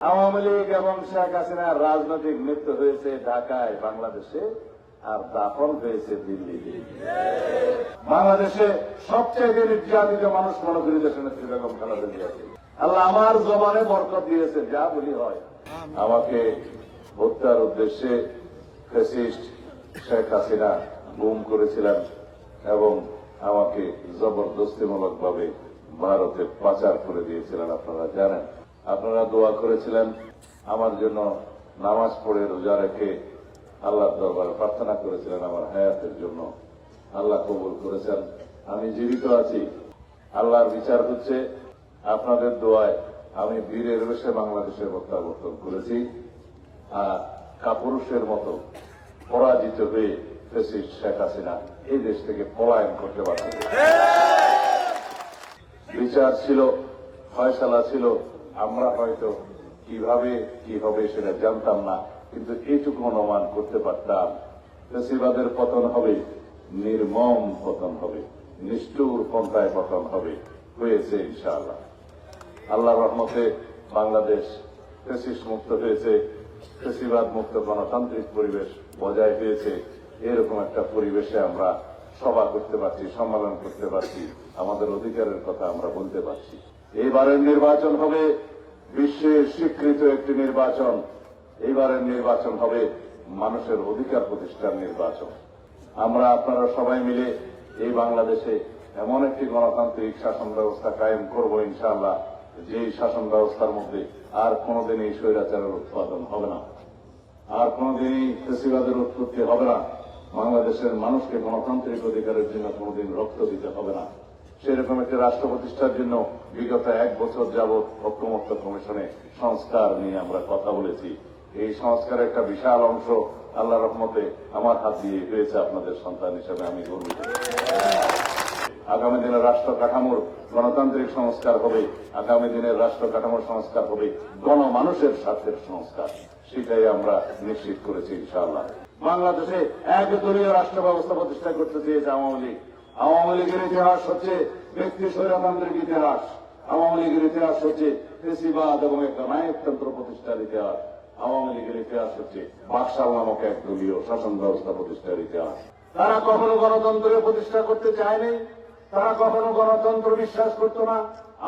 আওয়ামী লীগ এবং শেখ হাসিনার রাজনৈতিক মৃত্যু হয়েছে ঢাকায়, বাংলাদেশে, আর দাফন হয়েছে দিল্লিতে বাংলাদেশে সবচেয়ে নির্যাতিত মানুষ মনে করি দেশের নেত্রী বেগম খালেদা জিয়াকে আল্লাহ আমার জবানে বরকত দিয়েছে, যা বলি হয়। আমাকে হত্যার উদ্দেশ্যে ফেসিস্ট শেখ হাসিনা গুম করেছিলেন এবং আমাকে জবরদস্তিমূলক ভাবে ভারতে পাচার করে দিয়েছিলেন, আপনারা জানেন। আপনারা দোয়া করেছিলেন আমার জন্য নামাজ পড়ে রোজা রেখে আল্লাহর দরবারে প্রার্থনা করেছিলেন আমার হায়াতের জন্য। আল্লাহ কবুল করেছেন। আমি জীবিত আছি। আল্লাহর বিচার হচ্ছে আপনাদের দোয়ায় আমি বীরের বেশে বাংলাদেশের প্রত্যাবর্তন করেছি আর কাপুরুষের মতো পরাজিত হয়ে ফেসিস্ট শেখ হাসিনা এই দেশ থেকে পলায়ন করতে পারছে বিচার ছিল ফয়সালা ছিল আমরা হয়তো কীভাবে কি হবে সেটা জানতাম না, কিন্তু এইটুকু অনুমান করতে পারতাম, ফেসিবাদের পতন হবে, নির্মম পতন হবে, নিষ্ঠুর পন্থায় পতন হবে, হয়েছে ইনশাআল্লাহ। আল্লাহ রহমতে বাংলাদেশ ফেসিস মুক্ত হয়েছে, ফেসিবাদ মুক্ত গণতান্ত্রিক পরিবেশ বজায় হয়েছে, এরকম একটা পরিবেশে আমরা সভা করতে পারছি, সম্মেলন করতে পারছি, আমাদের অধিকারের কথা আমরা বলতে পারছি। এইবারের নির্বাচন হবে বিশ্বের স্বীকৃত একটি নির্বাচন। এইবারের নির্বাচন হবে মানুষের অধিকার প্রতিষ্ঠার নির্বাচন। আমরা আপনারা সবাই মিলে এই বাংলাদেশে এমন একটি গণতান্ত্রিক শাসন ব্যবস্থা কায়েম করব ইনশাআল্লাহ যে শাসন ব্যবস্থার মধ্যে আর কোনোদিন এই স্বৈরাচারের উৎপাদন হবে না। আর কোনোদিনই ফেসিবাদের উৎপত্তি হবে না। বাংলাদেশের মানুষকে গণতান্ত্রিক অধিকারের জন্য কোনোদিন রক্ত দিতে হবে না। সেরকম একটি রাষ্ট্র প্রতিষ্ঠার জন্য বিগত এক বছর যাবৎ ঐক্যমত্য কমিশনে সংস্কার নিয়ে আমরা কথা বলেছি। এই সংস্কারের একটা বিশাল অংশ আল্লাহ রহমতে আমার হাত দিয়ে হয়েছে আপনাদের সন্তান হিসেবে আমি গর্বিত। আগামী দিনের রাষ্ট্র কাঠামোর গণতান্ত্রিক সংস্কার হবে, আগামী দিনের রাষ্ট্র কাঠামোর সংস্কার হবে, গণমানুষের স্বার্থের সংস্কার, সেটাই আমরা নিশ্চিত করেছি ইনশাআল্লাহ। বাংলাদেশে একদলীয় রাষ্ট্র ব্যবস্থা প্রতিষ্ঠা করতে চেয়েছে আওয়ামী লীগ। আওয়ামী লীগের ইতিহাস হচ্ছে ব্যক্তি স্বৈরতান্ত্রিক ইতিহাস। আওয়ামী লীগের ইতিহাস হচ্ছে কৃষিবাদ এবং একটা নায়কতন্ত্র প্রতিষ্ঠার ইতিহাস। আওয়ামী লীগের ইতিহাস হচ্ছে বাকশাল নামক এক দলীয় শাসন ব্যবস্থা প্রতিষ্ঠার ইতিহাস। তারা কখনো গণতন্ত্র প্রতিষ্ঠা করতে চায়নি। তারা কখনো গণতন্ত্র বিশ্বাস করত না।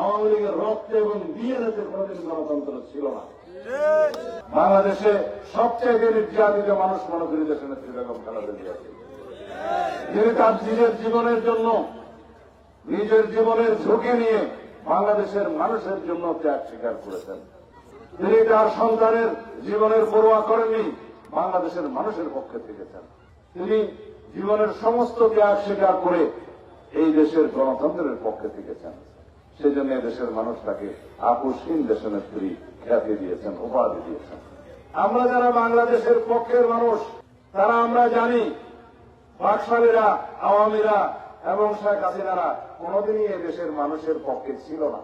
আওয়ামী লীগের রক্তে এবং ডিএনএতে কোনোদিন গণতন্ত্র ছিল না। বাংলাদেশে সবচেয়ে নির্যাতিত মানুষ মনে করি দেশের নেত্রী বেগম খালেদা জিয়াকে। যিনি তার নিজের জীবনের জন্য, নিজের জীবনের ঝুঁকি নিয়ে বাংলাদেশের মানুষের জন্য ত্যাগ স্বীকার করেছেন। তিনি তার সন্তানের জীবনের পরোয়া করেননি, বাংলাদেশের মানুষের পক্ষে থেকেছেন। তিনি জীবনের সমস্ত ত্যাগ স্বীকার করে এই দেশের গণতন্ত্রের পক্ষে থেকেছেন। সেজন্য দেশের মানুষ তাকে আপোষহীন দেশের নেত্রী খ্যাতি দিয়েছেন, উপাধি দিয়েছেন। আমরা যারা বাংলাদেশের পক্ষের মানুষ, তারা আমরা জানি বাকশালীরা আওয়ামীরা এবং শেখ হাসিনারা কোনদিনই দেশের মানুষের পক্ষে ছিল না।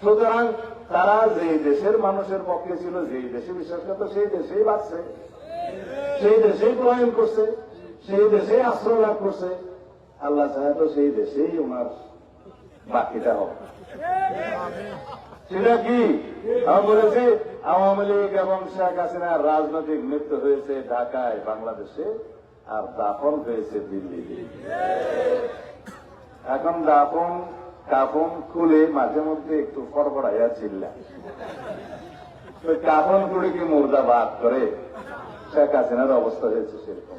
সুতরাং তারা যে দেশের মানুষের পক্ষে ছিল, যেই দেশে বিশ্বাস করতো, সেই দেশেই বাঁচছে। সেই দেশেই প্রয়ণ করছে, সেই দেশেই আশ্রয় লাভ করছে। আল্লাহ সাহেব তো সেই দেশেই ওনার বাকিটা হবে সেটা কি? আমি বলেছি, আওয়ামী লীগ এবং শেখ হাসিনার রাজনৈতিক মৃত্যু হয়েছে ঢাকায়, বাংলাদেশে। আর দাফন হয়েছে দিল্লিতে এখন দাফন, কাফন খুলে মাঝে মধ্যে একটু ফড়ফড়াইয়া চিল্লা ওই কাফন খুলে কি মুর্দা বাদ করে? শেখ হাসিনার অবস্থা হয়েছে সেরকম।